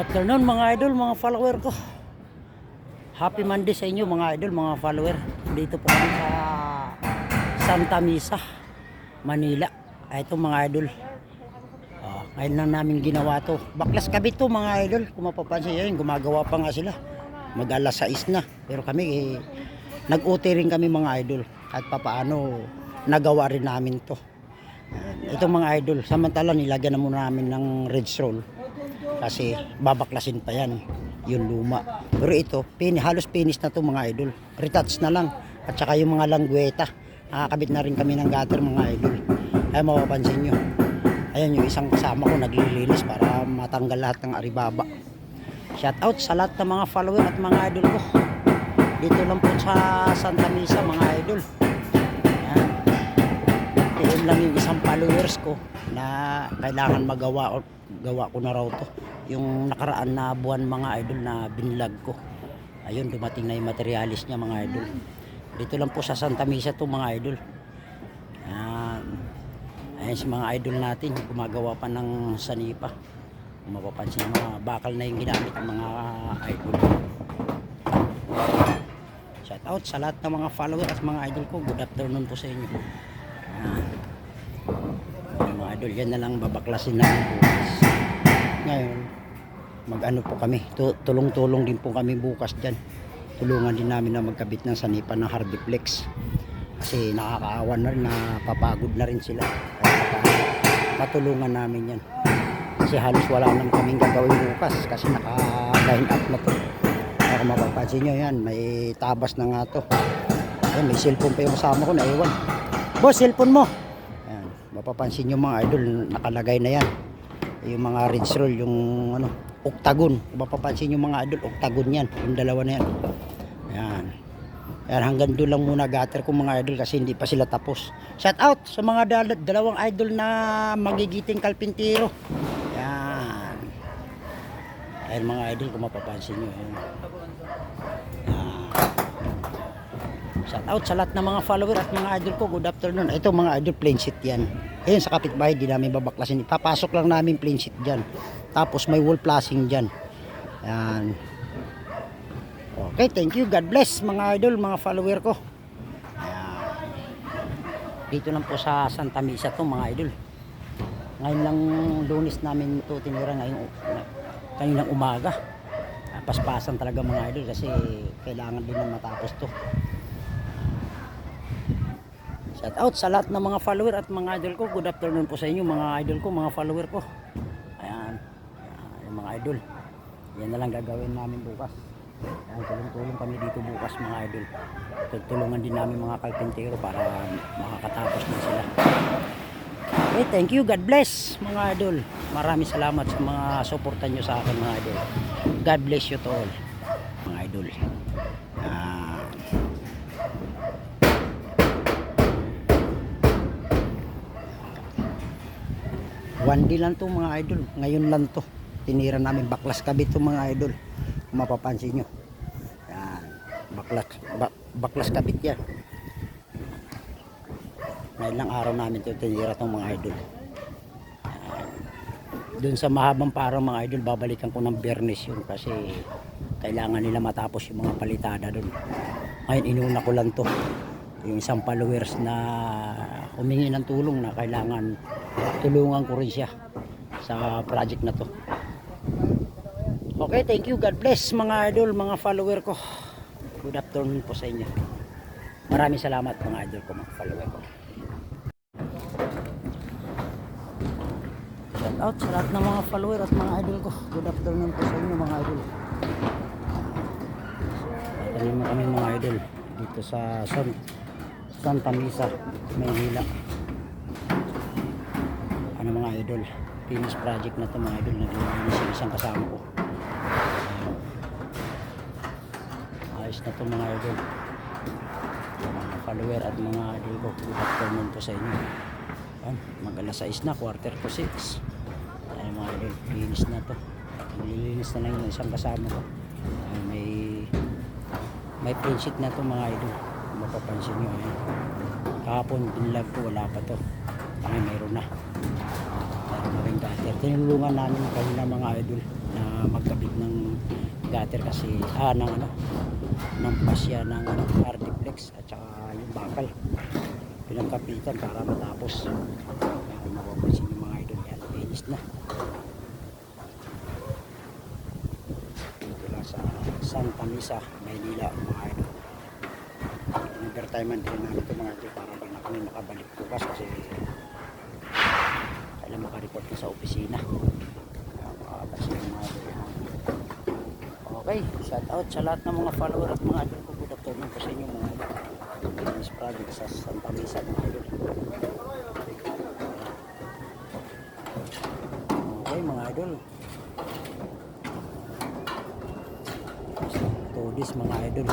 Good afternoon mga idol, mga follower ko. Happy Monday sa inyo mga idol, mga follower. Dito po kami sa Santa Misa, Manila. Ito mga idol. Ah, ngayon lang namin ginawa to. Baklas kabit to mga idol. Kung mapapansin yun, gumagawa pa nga sila. Mag alas 6 na. Pero kami, eh, nag-uti rin kami mga idol. At papaano, nagawa rin namin to. Ito mga idol, samantala nilagyan na muna namin ng red roll kasi babaklasin pa yan yung luma. Pero ito pin, halos finish na to mga idol. Retouch na lang. At saka yung mga langweta nakakabit na rin kami ng gutter mga idol. Ay mapapansin nyo ayan yung isang kasama ko naglilinis para matanggal lahat ng aribaba shout out sa lahat ng mga follower at mga idol ko. Dito lang po sa Santa Misa mga idol. Ayan. Yun lang yung isang followers ko na kailangan magawa o gawa ko na raw to. Yung nakaraan na buwan mga idol na binlag ko. Ayun, dumating na yung materialis niya mga idol. Dito lang po sa Santa Misa to mga idol. Ayan. Ayan si mga idol natin, gumagawa pa ng sanipa. Kung mapapansin mga bakal na yung ginamit ng mga idol. Shout out sa lahat ng mga follower at mga idol ko. Good afternoon po sa inyo. Ayan. Mga idol, yan na lang babaklasin namin bukas. Ngayon, mag-ano po kami, tu- tulong-tulong din po kami bukas dyan. Tulungan din namin na magkabit ng sanipan ng Hardiplex. Kasi nakakaawa na rin, napapagod na rin sila. Matulungan namin yan. Kasi halos wala naman kaming gagawin bukas kasi naka-line up na to. Kaya kung mapapansin nyo yan, may tabas na nga to. Ayan, may cellphone pa yung kasama ko, naiwan. Boss, cellphone mo! Ayan, mapapansin nyo mga idol, nakalagay na yan. Yung mga red roll, yung ano, octagon. Kung mapapansin nyo mga idol, octagon yan. Yung dalawa na yan. Ayan. Ayan, hanggang doon lang muna gutter ko mga idol kasi hindi pa sila tapos. Shout out sa mga dal- dalawang idol na magigiting kalpintiro. Ayan. Ayan mga idol kung mapapansin nyo. Ayan. Shout out sa lahat ng mga follower at mga idol ko. Good afternoon. Ito mga idol, plain sheet yan. Ayun sa kapitbahay, di namin babaklasin. Papasok lang namin plain sheet dyan. Tapos may wall flashing dyan. Yan. Okay, thank you. God bless mga idol, mga follower ko. Dito lang po sa Santa Misa to mga idol. Ngayon lang lunis namin ito tinira ngayong kaninang umaga. Paspasan talaga mga idol kasi kailangan din na matapos to. Shout out sa lahat ng mga follower at mga idol ko. Good afternoon po sa inyo mga idol ko, mga follower ko. Ayan. Ayan mga idol. Yan na lang gagawin namin bukas. Ayan, tulong-tulong kami dito bukas mga idol. Tutulungan din namin mga kalpentero para makakatapos na sila. Okay, thank you. God bless mga idol. Maraming salamat sa mga suporta nyo sa akin mga idol. God bless you to all mga idol. Ah, One day lang to mga idol. Ngayon lang to. Tinira namin baklas kabit to mga idol. Kung mapapansin nyo. Yan. Baklas, ba- baklas kabit yan. Ngayon lang araw namin to tinira tong mga idol. Yan. Doon sa mahabang parang mga idol, babalikan ko ng bernis yun kasi kailangan nila matapos yung mga palitada doon. Ngayon inuna ko lang to yung isang followers na humingi ng tulong na kailangan tulungan ko rin siya sa project na to. Okay, thank you. God bless mga idol, mga follower ko. Good afternoon po sa inyo. Maraming salamat mga idol ko, mga follower ko. Shout out sa lahat ng mga follower at mga idol ko. Good afternoon po sa inyo mga idol. Tanim kami mga idol dito sa San, Santa Misa, Maynila. Ano mga idol, finish project na to mga idol, naglilinis yung isang kasama ko. Ayos na to mga idol. Mga follower at mga idol ko, good afternoon po sa inyo. Ayan, mag alas 6 na, quarter to 6. Ayan mga idol, finish na to. Naglilinis na lang yung isang kasama ko. Ayan, may may print sheet na to mga idol. Mapapansin nyo. Ayan. Kahapon, binlag ko, wala pa to. Ay, mayroon na. Rin gutter. Tinulungan namin kayo ng mga idol na magkabit ng gutter kasi ah ng ano ng pasya ng ano, Ardiplex at saka yung bakal. Pinagkapitan para matapos. Kung mapapansin yung mga idol yan finish na. Dito lang sa Santa Misa Maynila mga idol. Overtime din namin ito mga idol para din kami makabalik bukas kasi makareport na sa opisina. Okay, shout out sa lahat ng mga follower at mga idol ko. Good afternoon po sa inyo mga. Business project sa Santa mga idol. Okay mga idol. Todis mga idol.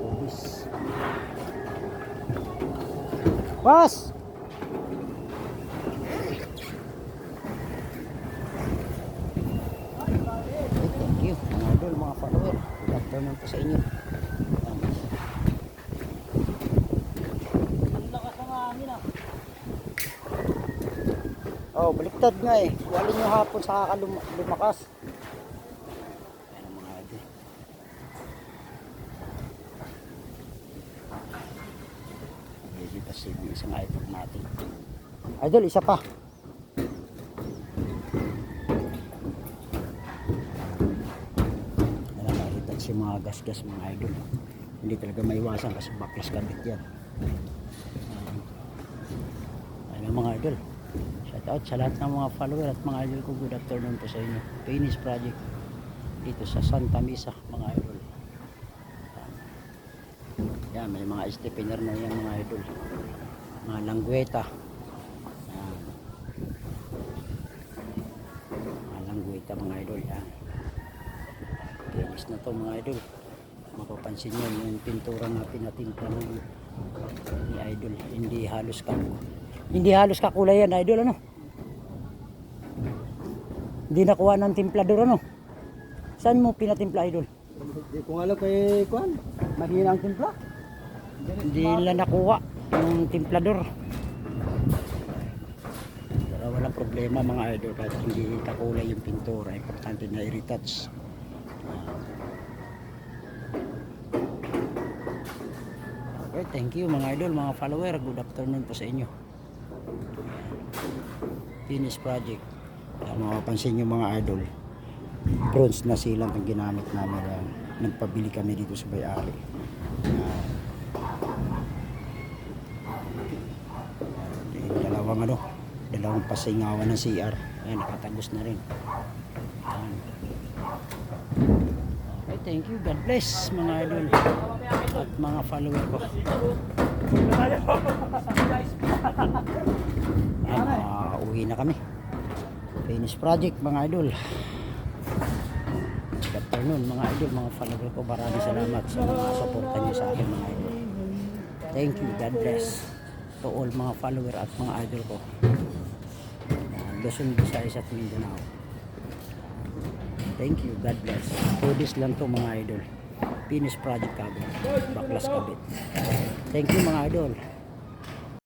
Todis. Pas! Okay, thank you mga idol, mga follower. Afternoon po sa inyo. Ng. Oh, baliktad nga eh. Walin nyo hapon sa kakalum- lumakas. Yan ang mga idol. Medyo kasi yung isang idol natin. Idol, isa pa. Wala makikita si mga gas-gas mga idol. Hindi talaga maiwasan kasi baklas kabit yan. Ayun mga idol. Shout out sa lahat ng mga follower at mga idol ko. Good afternoon po sa inyo. Finish project dito sa Santa Misa mga idol. Yan, may mga stepiner na yan mga idol. Mga langweta. Yan. Mga langweta mga idol. Yan. Finish na to mga idol. Mapapansin nyo yung pintura na pinatimpla ng ni idol. Hindi halos ka hindi halos kakulay yan idol ano. Hindi nakuha ng timplador ano. Saan mo pinatimpla idol? Hindi ko alam kay Kwan. Mahina ang timpla. Hindi nila nakuha yung timplador. Pero walang problema mga idol kahit hindi kakulay yung pintura. Importante na i-retouch. Okay, thank you mga idol, mga follower. Good afternoon po sa inyo. Finish project. Kaya mapapansin nyo mga idol, bronze na silang ang ginamit namin. Yan. Nagpabili kami dito sa. Yan. Yung dalawang ano, dalawang pasingawan ng CR. Ayan, nakatagos na rin. Ayan. Okay, thank you. God bless mga idol at mga follower ko. Ayan, uh, uwi na kami. Finish project mga idol. Good afternoon mga idol, mga follower ko. Maraming salamat sa mga suporta niyo sa akin mga idol. Thank you. God bless to all mga follower at mga idol ko. Yan, Luzon, Visayas at Mindanao. Thank you. God bless. This lang to mga idol. Finish project kabit. Baklas kabit. Thank you mga idol.